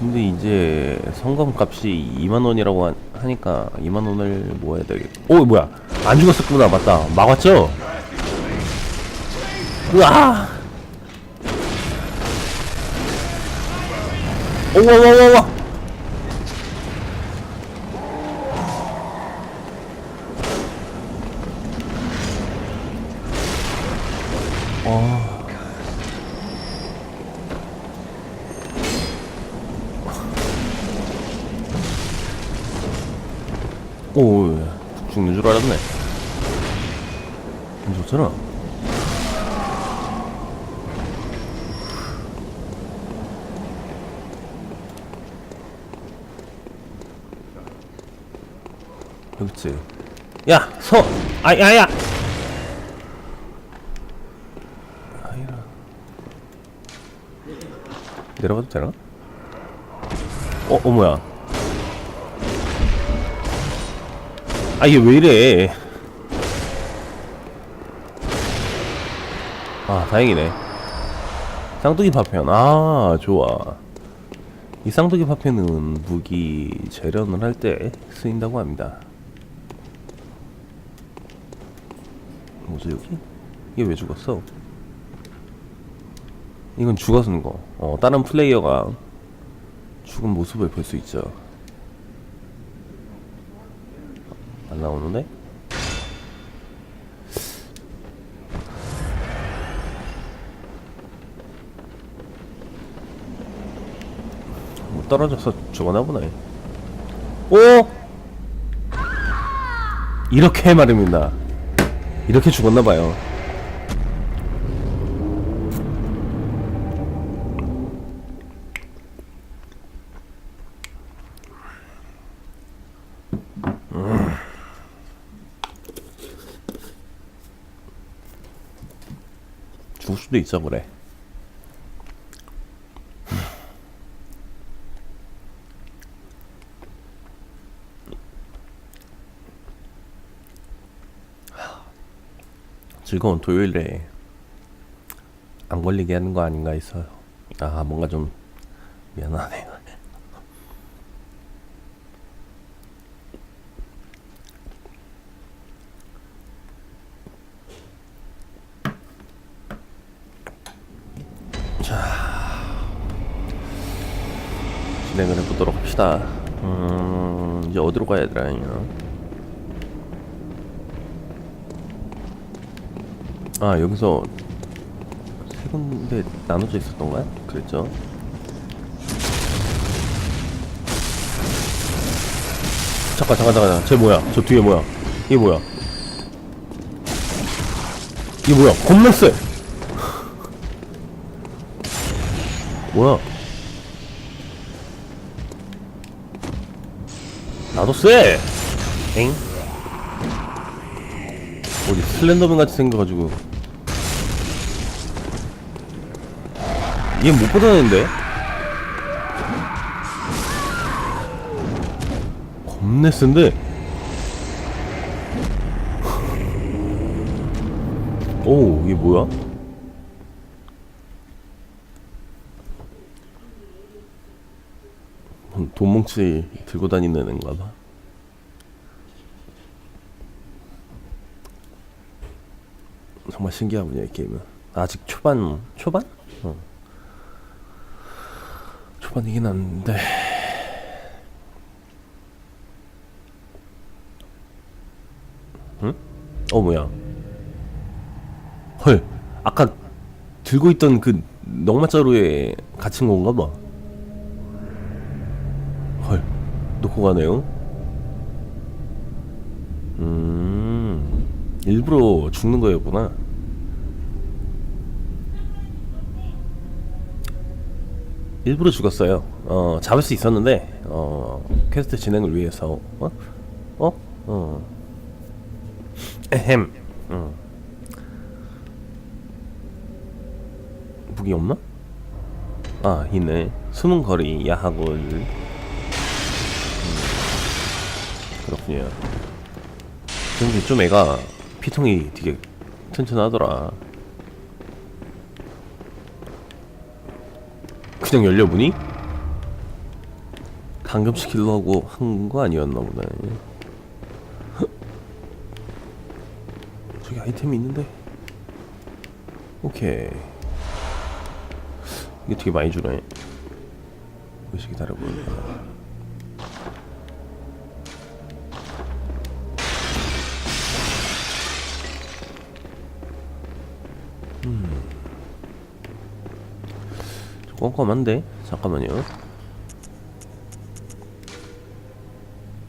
근데 이제 성검 값이 2만 원이라고 하니까 2만 원을 모아야 되겠 오 뭐야. 안 죽었었구나. 맞다. 막았죠? 으아! 오와와와와 서! 아, 야, 야! 아이라. 내려가도 되나? 어, 어, 뭐야. 아 이게 왜 이래 아 다행이네 쌍둥이 파편 아 좋아 이 쌍둥이 파편은 무기 재련을 할 때 쓰인다고 합니다 뭐지 여기? 이게 왜 죽었어? 이건 죽었는 거 어, 다른 플레이어가 죽은 모습을 볼 수 있죠 안 나오는데? 뭐 떨어져서 죽었나 보네. 오! 이렇게 말입니다. 이렇게 죽었나 봐요. 죽을 수도 있어 그래. 즐거운 토요일에 안 걸리게 하는 거 아닌가 있어요. 아 뭔가 좀 미안하네요. 진행을 해보도록 합시다. 음, 이제 어디로 가야 되나? 아, 여기서 세 군데 나눠져 있었던가요? 그랬죠. 잠깐, 잠깐, 잠깐. 쟤 뭐야? 저 뒤에 뭐야? 이게 뭐야? 이게 뭐야? 세! 뭐야? 나도 쎄! 엥? 어디 슬렌더맨 같이 생겨가지고 얘못 받아내는데? 겁내 센데? 오 이게 뭐야? 돈뭉치 들고 다니는 애인가 봐. 정말 신기하군요, 이 게임은. 아직 초반, 초반? 어. 초반이긴 한데. 응? 어, 뭐야. 헐, 아까 들고 있던 그 넉마자루에 갇힌 건가 봐. 헐, 놓고 가네요. 음, 일부러 죽는 거였구나. 일부러 죽었어요. 어, 잡을 수 있었는데, 어, 퀘스트 진행을 위해서, 어? 어? 어. 에헴. 음. 무기 없나? 아, 있네. 숨은 거리, 야하골. 음. 그렇군요. 근데 좀 애가 피통이 되게 튼튼하더라. 그냥 열려보니? 당금시키려고 한 거 아니었나 보네. 저기 아이템이 있는데. 오케이. 이게 되게 많이 주네. 의식 기다려보니까. 꼼꼼한데? 잠깐만요.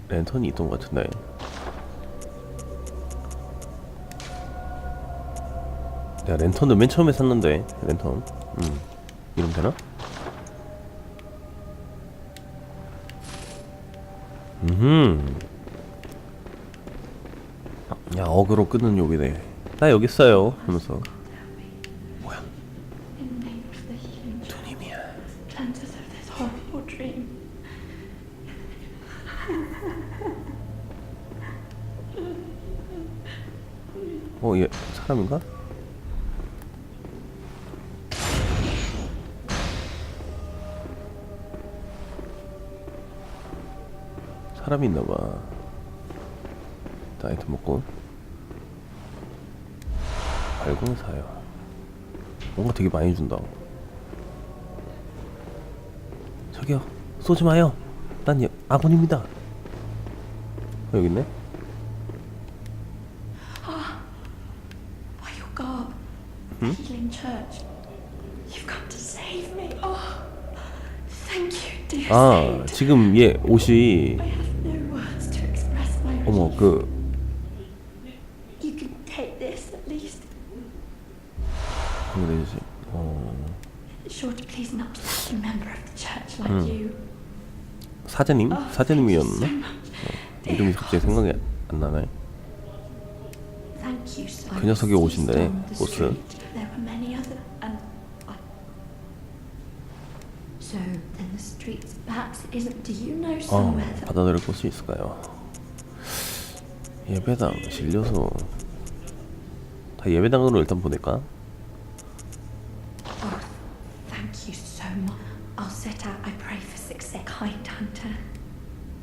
랜턴이 있던 것 같은데. 내가 랜턴을 맨 처음에 샀는데, 랜턴. 음. 이러면 되나? 음. 야, 어그로 끄는 욕이네. 나 여기 있어요. 하면서. 뭐야? In the name of the healing 누님이야. cleanse us of this horrible dream. 어, 얘 사람인가? 사람이 있나봐. 일단 아이템 먹고. 발광 사요. 뭔가 되게 많이 준다. 저기요, 쏘지 마요. 난 여- 아군입니다. 어, 여기 있네. The healing church. You've come to save me. Oh, thank you, dear 아, saint. 지금 얘 옷이 I have no words to express my 어머 그 You can take this at least. 뭐래지? 어 Sure to please an upstanding member of the church like you. 사제님? Oh, 사제님이었나? thank you so much. 이름이 갑자기 생각이 안 나네. Thank you so 그 녀석이 much. 옷인데, On 어 받아들일 곳이 있을까요? 예배당 실려서 다 예배당으로 일단 보낼까? Oh.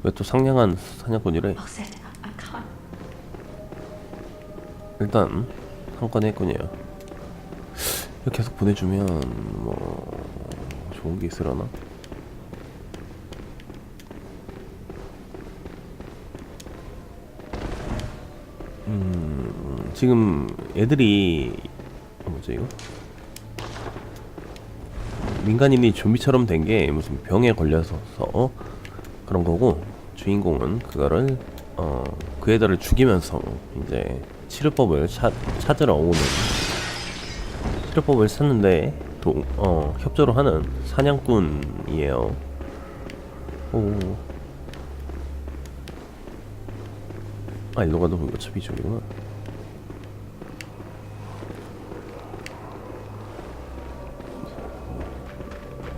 왜또 상냥한 사냥꾼이래? 일단 한 건 했군요. 계속 보내주면 뭐 좋은 게 있으려나? 지금 애들이 어, 뭐지 이거? 민간인이 좀비처럼 된 게 무슨 병에 걸려서 어? 그런 거고 주인공은 그거를 어, 그 애들을 죽이면서 이제 치료법을 찾, 찾으러 오는 치료법을 찾는데 도, 어, 협조를 하는 사냥꾼이에요. 오. 아 일로 가도 어차피 저기구나.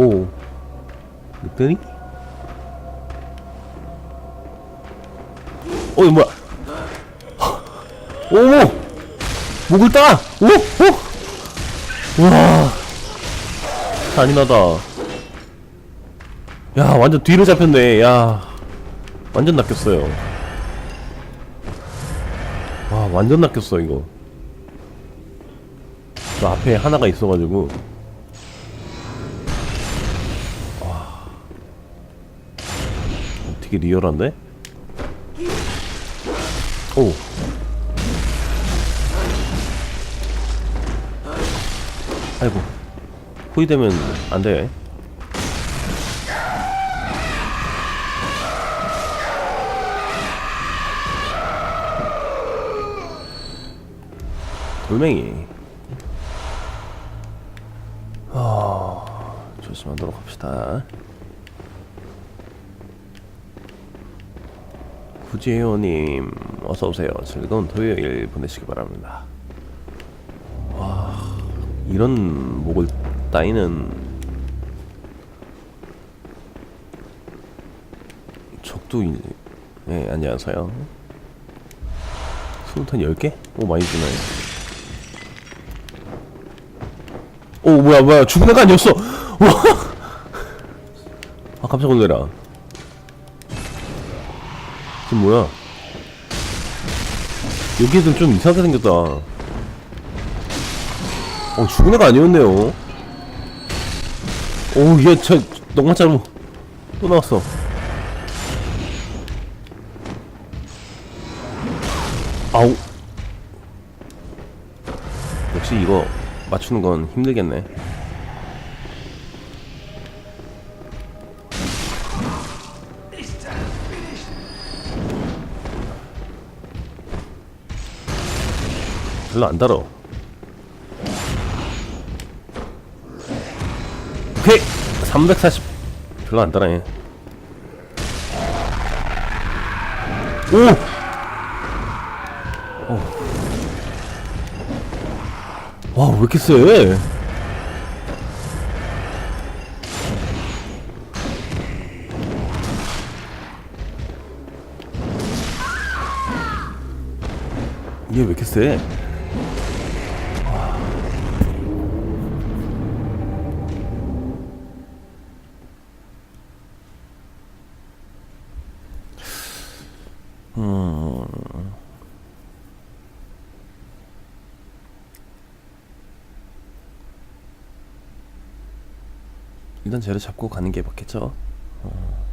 오. 늑대니? 어, 이거 뭐야? 어머! 목을 따! 오! 오! 우와! 잔인하다. 야, 완전 뒤로 잡혔네. 야. 완전 낚였어요. 와, 완전 낚였어, 이거. 그 앞에 하나가 있어가지고. 되게 리얼한데? 오. 아이고. 후이되면 안 돼. 돌멩이. 아, 조심하도록 합시다. 구지혜원님 어서 오세요. 즐거운 토요일 보내시기 바랍니다. 와 이런 목을 따이는 적도 이제 네 안녕하세요. 수류탄 10개? 오 많이 주네. 오 뭐야 뭐야 죽는 거 아니었어? 와. 아 깜짝 놀래라. 지금 뭐야? 여기 애들 좀 이상하게 생겼다. 어, 죽은 애가 아니었네요. 오, 얘, 저, 너무 잘못. 또 나왔어. 아우. 역시 이거 맞추는 건 힘들겠네. 별로 안 달아. 오케이! 340. 별로 안 달아해. 오! 어. 와, 왜 이렇게 세? 얘왜 이렇게 세? 일단 쟤를 잡고 가는 게 맞겠죠. 어.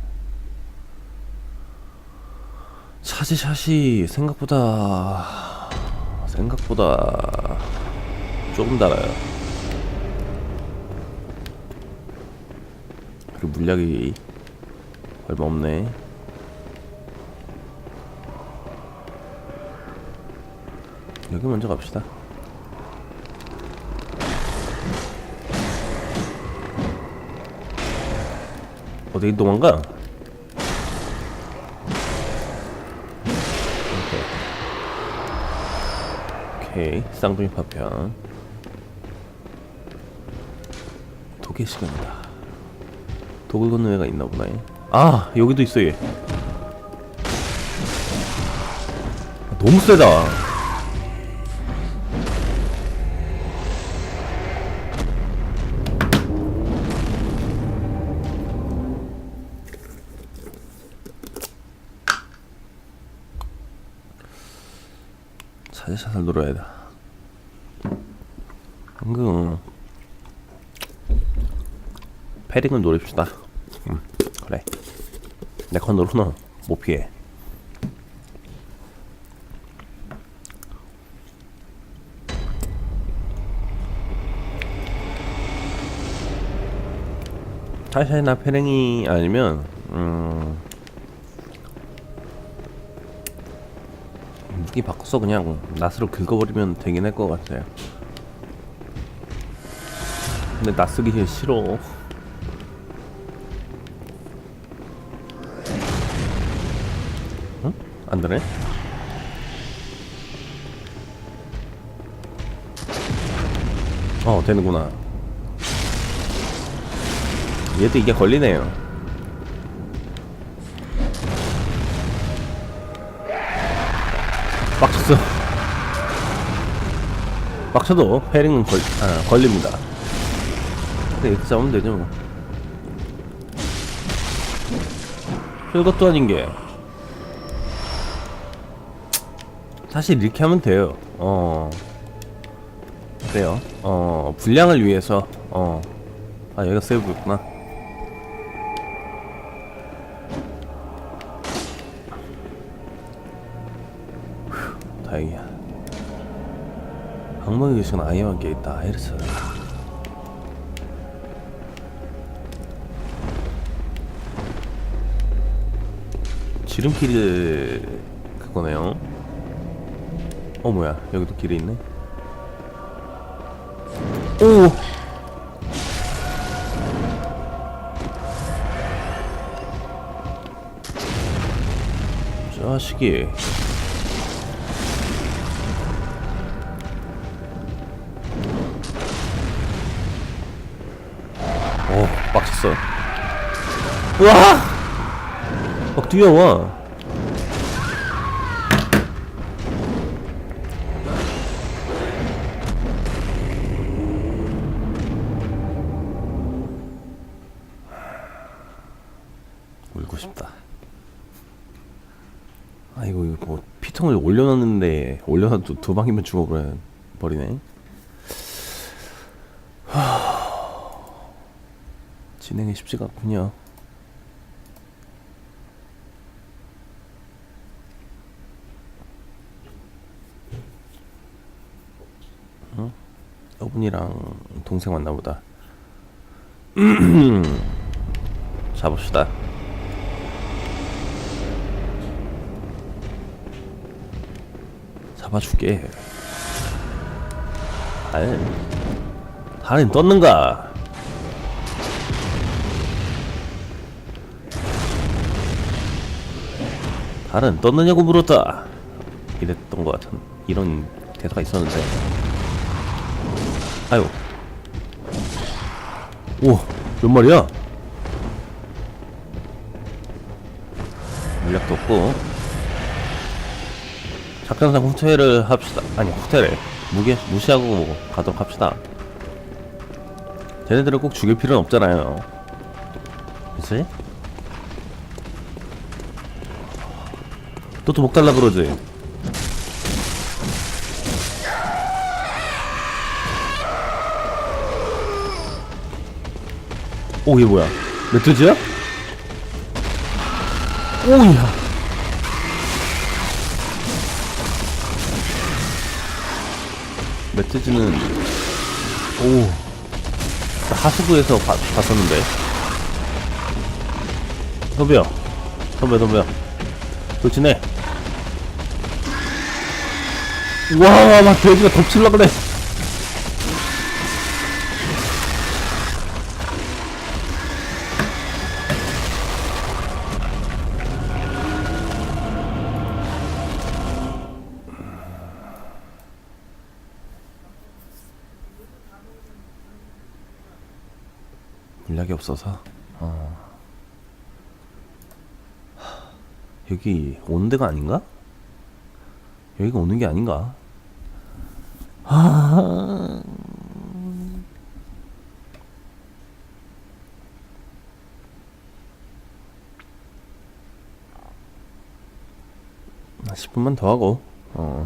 차지샷이 생각보다 생각보다 조금 달아요. 그리고 물약이 얼마 없네. 여기 먼저 갑시다. 어디 도망가? 오케이. 오케이. 쌍둥이 파편. 도개 시간이다. 독을 걷는 애가 있나 보네. 아, 여기도 있어 얘. 아, 너무 세다. 차례차례 놀아야 돼. 방금 패링을 노립시다. 음, 그래. 내 컨트롤은 못 피해. 차샤나 패링이 아니면 음. 무기 바꿔서 그냥 낫으로 긁어버리면 되긴 할 것 같아요. 근데 낫 쓰기 제일 싫어. 응? 안 되네? 어, 되는구나. 얘도 이게 걸리네요. 빡쳐도 패링은 걸, 아, 걸립니다. 근데 이렇게 싸우면 되죠, 뭐. 별것도 아닌 게. 사실 이렇게 하면 돼요. 어. 그래요. 어, 분량을 위해서, 어. 아, 여기가 세이브였구나. 다행이야. 악몽의 의식은 아이와 게 있다. 이랬어. 지름길이 그거네요. 어 뭐야 여기도 길이 있네. 오. 자식이. 빡쳤어. 와! 막 뛰어와. 울고 싶다. 아이고 이거 뭐 피통을 올려놨는데 올려놔도 두 방이면 죽어버려 버리네. 진행이 쉽지가 않군요. 어? 여분이랑 동생 만나보다. 잡읍시다. 잡아줄게. 달. 달은 떴는가? 달은 떴느냐고 물었다. 이랬던 것 같은 이런 대사가 있었는데. 아유. 오, 몇 마리야? 물약도 없고. 작전상 후퇴를 합시다. 아니 후퇴를 무게 무시하고 가도록 합시다. 쟤네들을 꼭 죽일 필요는 없잖아요. 그치? 또또목 달라 그러지. 오, 얘 뭐야? 멧돼지야? 오야. 멧돼지는 오나 하수구에서 봐- 봤었는데 덤벼 덤벼 덤벼 그렇지네. 와막 돼지가 덮칠라 그래. 물약이 없어서 어. 하, 여기 오는 데가 아닌가? 여기가 오는 게 아닌가? 아... 아, 10분만 더 하고 어.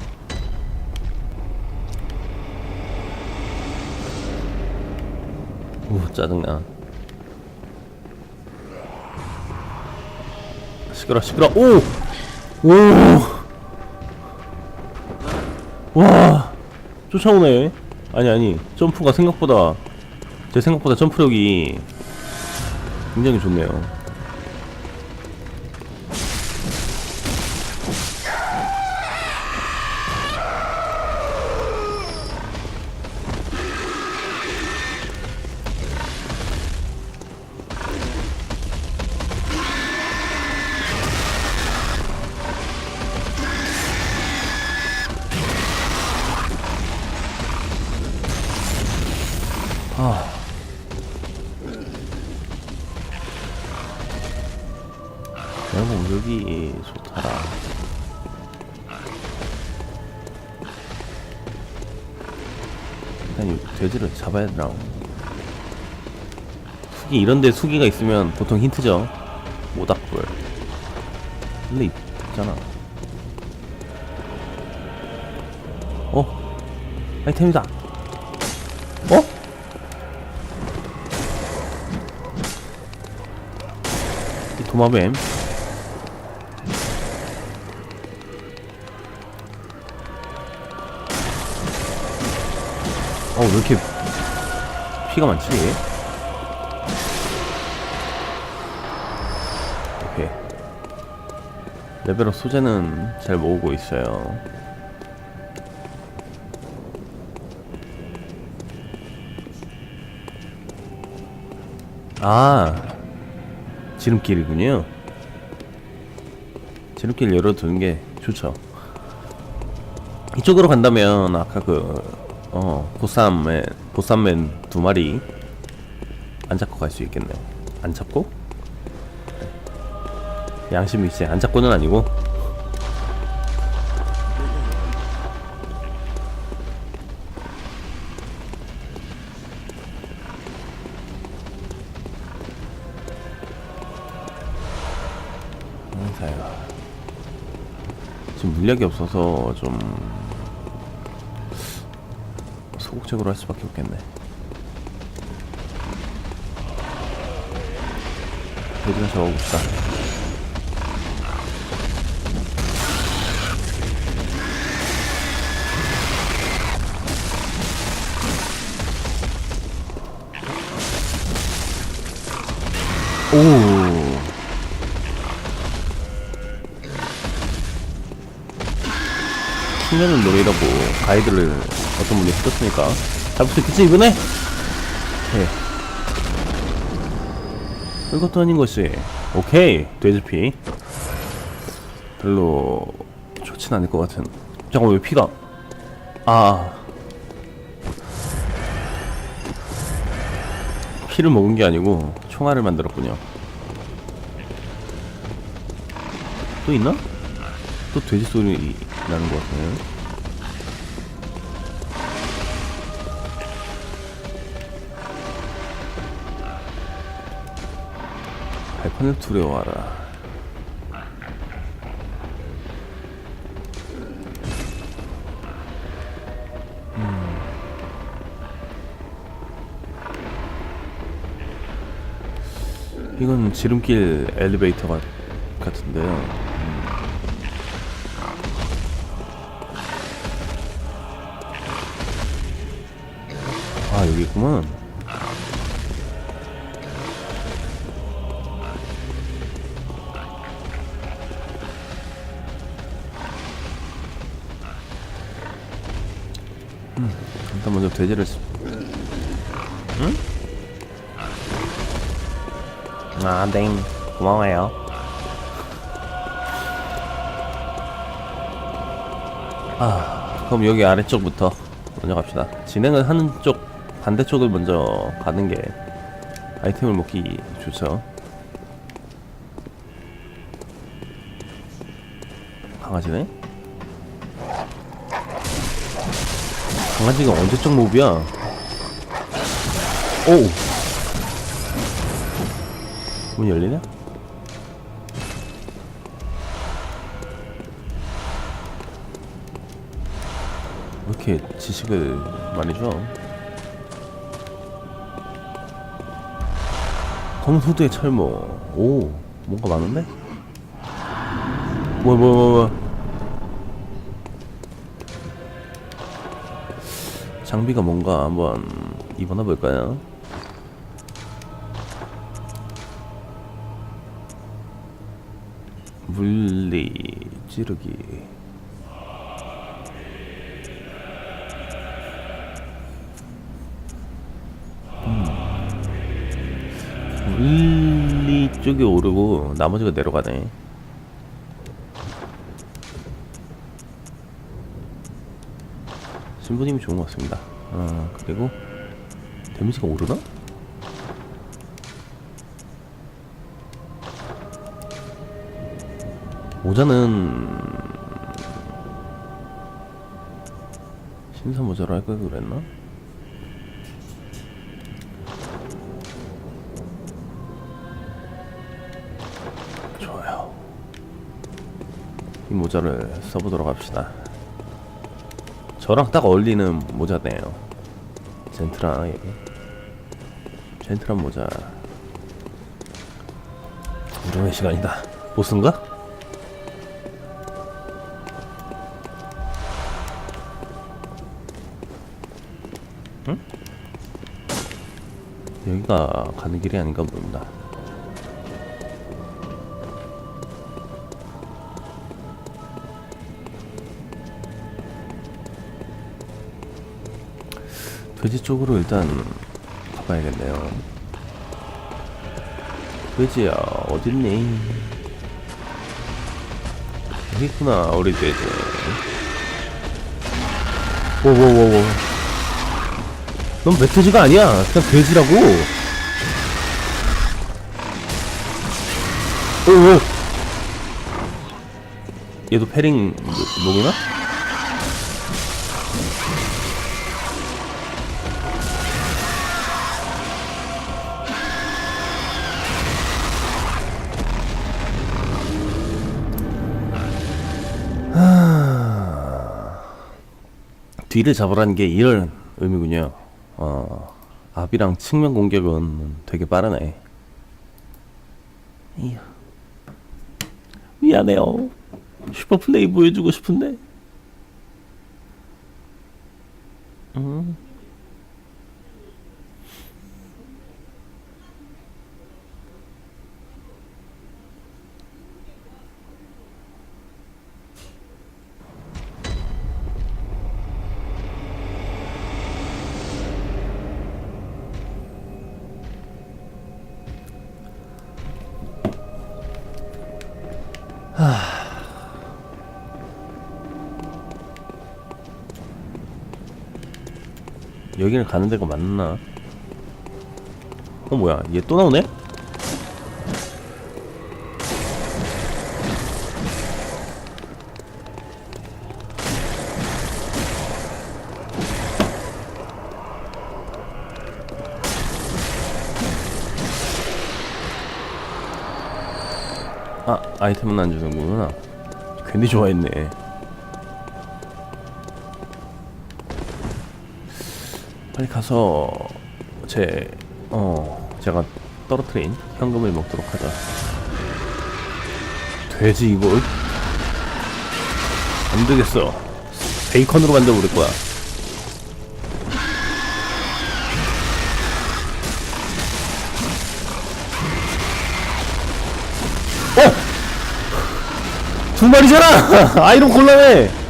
우 짜증나 시끄러 시끄러. 오! 오! 와! 쫓아오네. 아니 아니. 점프가 생각보다 제 생각보다 점프력이 굉장히 좋네요 숙이 이런데 수기가 있으면 보통 힌트죠. 모닥불. 원래 있잖아. 어? 아이템이다. 어? 이 도마뱀 어왜 이렇게 피가 많지? 레벨업 소재는 잘 모으고 있어요 아 지름길이군요. 지름길 열어두는 게 좋죠. 이쪽으로 간다면 아까 그 어, 보쌈맨 보쌈맨 두 마리 안 잡고 갈 수 있겠네요. 안 잡고? 양심이 있지. 안 잡고는 아니고. 행사요. 지금 물약이 없어서 좀 소극적으로 할 수밖에 없겠네. 돼지나 잡아봅시다. 신나는 노래라고 가이드를 어떤 분이 해줬으니까. 잡을 수 있겠지 이번에? 네. 별것도 아닌 것이 오케이 돼지피. 별로 좋진 않을 것 같은. 잠깐 왜 피가? 아. 피를 먹은 게 아니고 총알을 만들었군요. 또 있나? 또 돼지 소리 나는 것 같네. 발판을 두려워하라. 음. 이건 지름길 엘리베이터 같, 같은데요. 아 여기 있구만 음, 일단 먼저 돼지를 씁- 응? 아땡. 고마워요. 아 그럼 여기 아래쪽부터 먼저 갑시다. 진행을 하는 쪽 반대쪽을 먼저 가는 게 아이템을 먹기 좋죠 강아지네? 강아지가 언제적 몹이야? 오! 문 열리네? 왜 이렇게 지식을 많이 줘? 검소대 철모. 오, 뭔가 많은데? 뭐야, 뭐야, 뭐야, 뭐야. 장비가 뭔가 한번 입어나 볼까요? 물리 찌르기. 물리 쪽이 오르고 나머지가 내려가네. 신부님이 좋은 것 같습니다. 아 그리고 데미지가 오르나? 모자는 신사 모자로 할걸 그랬나? 이 모자를 써보도록 합시다. 저랑 딱 어울리는 모자네요. 젠틀한, 예. 젠틀한 모자. 우정의 시간이다. 보스인가? 응? 여기가 가는 길이 아닌가 봅니다. 돼지 쪽으로 일단 가봐야겠네요. 돼지야 어딨니? 여기 있구나 우리 돼지. 워워워워. 넌 멧돼지가 아니야. 그냥 돼지라고. 오오. 얘도 녹- 녹이나? 뒤를 잡으라는 게 이런 의미군요. 어, 앞이랑 측면 공격은 되게 빠르네. 미안해요. 슈퍼 플레이 보여주고 싶은데. 여기를 가는 데가 맞나? 어 뭐야 얘 또 나오네? 아 아이템은 안 주는구나 괜히 좋아했네 빨리 가서 제 어 제가 떨어뜨린 현금을 먹도록 하자. 돼지 이거 안 되겠어. 베이컨으로 만들어 버릴 거야. 어! 두 마리잖아! 아이론 곤란해!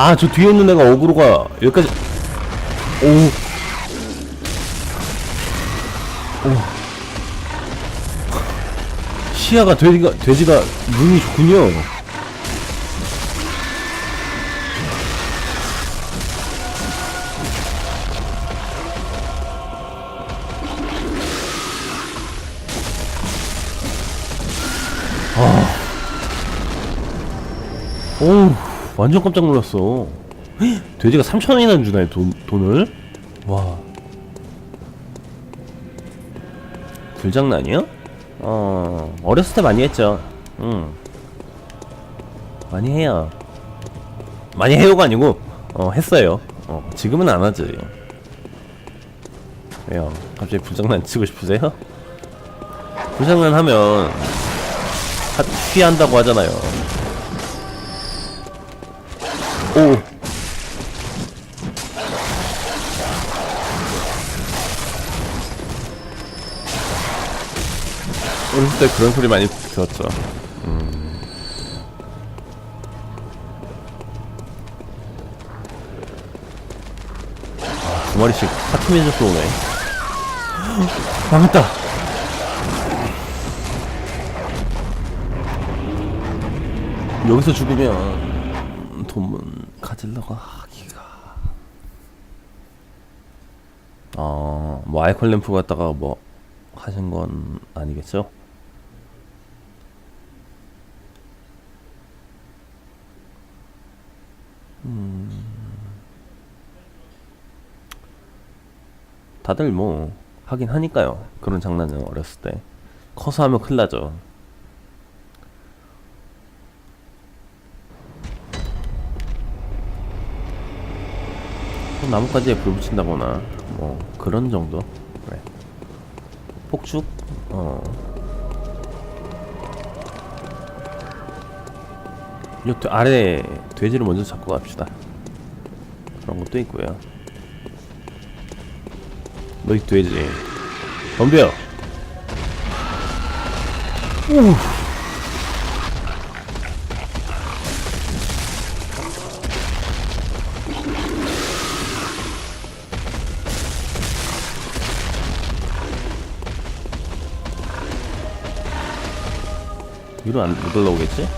아, 저 뒤에 있는 애가 어그로가 여기까지. 오. 오. 시야가 돼지가 돼지가 눈이 좋군요. 완전 깜짝 놀랐어. 헉, 돼지가 3,000원이나 주나요, 돈, 돈을? 와. 불장난이요? 어, 어렸을 때 많이 했죠. 응. 많이 해요. 많이 해요가 아니고, 어, 했어요. 어, 지금은 안 하지. 왜요? 갑자기 불장난 치고 싶으세요? 불장난 하면, 하, 취한다고 하잖아요. 때 그런 소리 많이 들었죠. 음. 아, 두 마리씩 면접도 오네. 망했다. 여기서 죽으면 돈문 가질러가 하기가. 어, 뭐 아이콘 램프 갖다가 뭐 하신 건 아니겠죠? 다들 뭐 하긴 하니까요. 그런 장난은 어렸을 때 커서 하면 큰일 나죠. 뭐 나뭇가지에 불 붙인다거나 뭐 그런 정도. 그래. 폭죽? 어. 요 돼- 아래 돼지를 먼저 잡고 갑시다. 그런 것도 있고요. 너희 돼지. 덤벼. 우. 위로 안, 못 올라오겠지?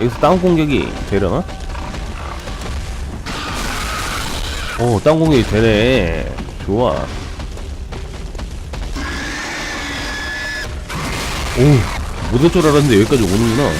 여기서 다운 공격이 되려나? 오, 다운 공격이 되네. 좋아. 오, 못 올 줄 알았는데 여기까지 오는구나.